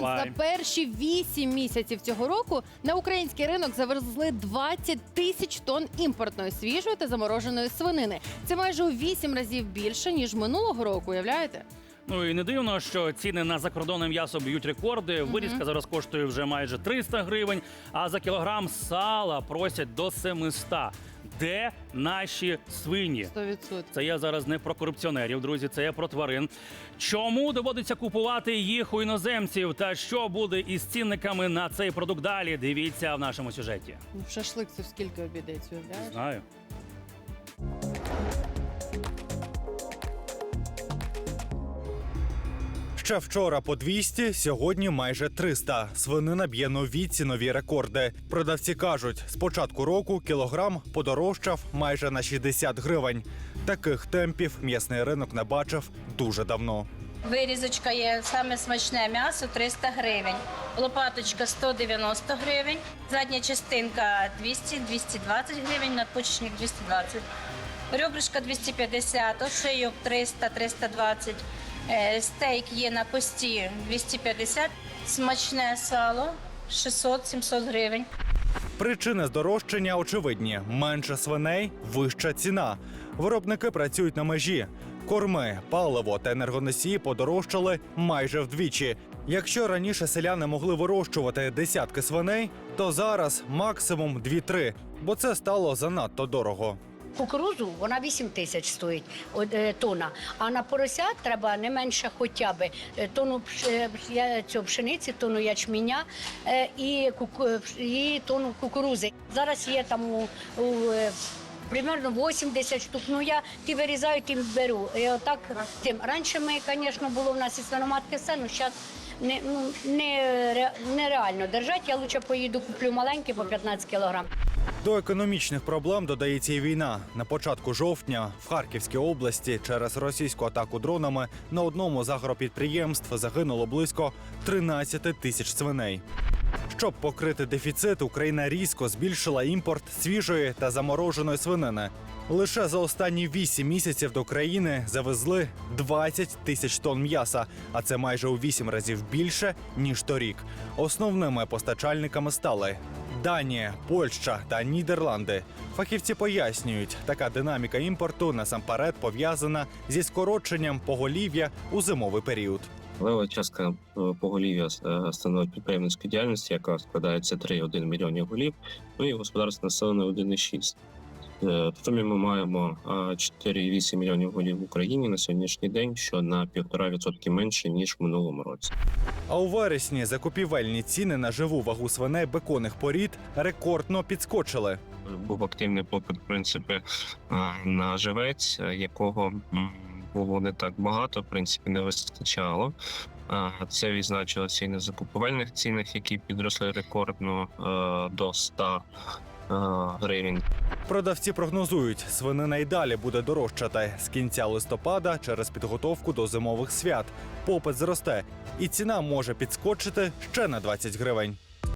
За перші 8 місяців цього року на український ринок завезли 20 тисяч тонн імпортної свіжої та замороженої свинини. Це майже у 8 разів більше ніж минулого року. Уявляєте? Ну і не дивно, що ціни на закордонне м'ясо б'ють рекорди. Вирізка зараз коштує вже майже 300 гривень, а за кілограм сала просять до 700. Де наші свині? 100%. Це я зараз не про корупціонерів, друзі, це я про тварин. Чому доводиться купувати їх у іноземців? Та що буде із цінниками на цей продукт далі? Дивіться в нашому сюжеті. Ну, шашлик це в скільки обійдеться, уявляєш? Знаю. Ще вчора по 200, сьогодні майже 300. Свинина б'є нові цінові рекорди. Продавці кажуть, з початку року кілограм подорожчав майже на 60 гривень. Таких темпів м'ясний ринок не бачив дуже давно. Вирізочка є саме смачне м'ясо 300 гривень. Лопаточка 190 гривень, задня частинка 200-220 гривень, надпочечник 220. Ребрышка 250, шийок 300-320. Е, Стейк є на пості 250. Смачне сало 600-700 гривень. Причини здорожчання очевидні: менше свиней, вища ціна. Виробники працюють на межі. Корми, паливо та енергоносії подорожчали майже вдвічі. Якщо раніше селяни могли вирощувати десятки свиней, то зараз максимум 2-3, бо це стало занадто дорого. Кукурузу вона 8 тисяч стоїть е, тонна, а на поросят треба не менше хоча б е, тонну е, цього пшениці, тонну ячменя і, і тонну кукурузи. Зараз є там у, у Примерно 80 штук. Ну я ті вирізаю, ті беру. І отак тим. Раніше ми, звісно, було в нас і свиноматки все, ну зараз не, ну, не, ре- нереально держати. Я лучше поїду, куплю маленькі по 15 кілограм. До економічних проблем додається і війна. На початку жовтня в Харківській області через російську атаку дронами на одному з агропідприємств загинуло близько 13 тисяч свиней. Щоб покрити дефіцит, Україна різко збільшила імпорт свіжої та замороженої свинини. Лише за останні 8 місяців до країни завезли 20 тисяч тонн м'яса, а це майже у 8 разів більше ніж торік. Основними постачальниками стали Данія, Польща та Нідерланди. Фахівці пояснюють, така динаміка імпорту насамперед пов'язана зі скороченням поголів'я у зимовий період. Лева частка е, поголів'я е, становить підприємницької діяльності, яка складається 3,1 мільйонів голів, ну і господарство населення 1,6. Е, В сумі ми маємо е, 4,8 мільйонів голів в Україні на сьогоднішній день, що на 1,5% менше ніж в минулому році. А у вересні закупівельні ціни на живу вагу свиней беконних порід рекордно підскочили. Був активний попит, в принципі, е, на живець, е, якого було не так багато, в принципі, не вистачало. Е, Це відзначилося і на закупівельних цінах, які підросли рекордно е, до 100 е, гривень. Продавці прогнозують, свинина й далі буде дорожчати з кінця листопада через підготовку до зимових свят. Попит зросте, і ціна може підскочити ще на 20 гривень.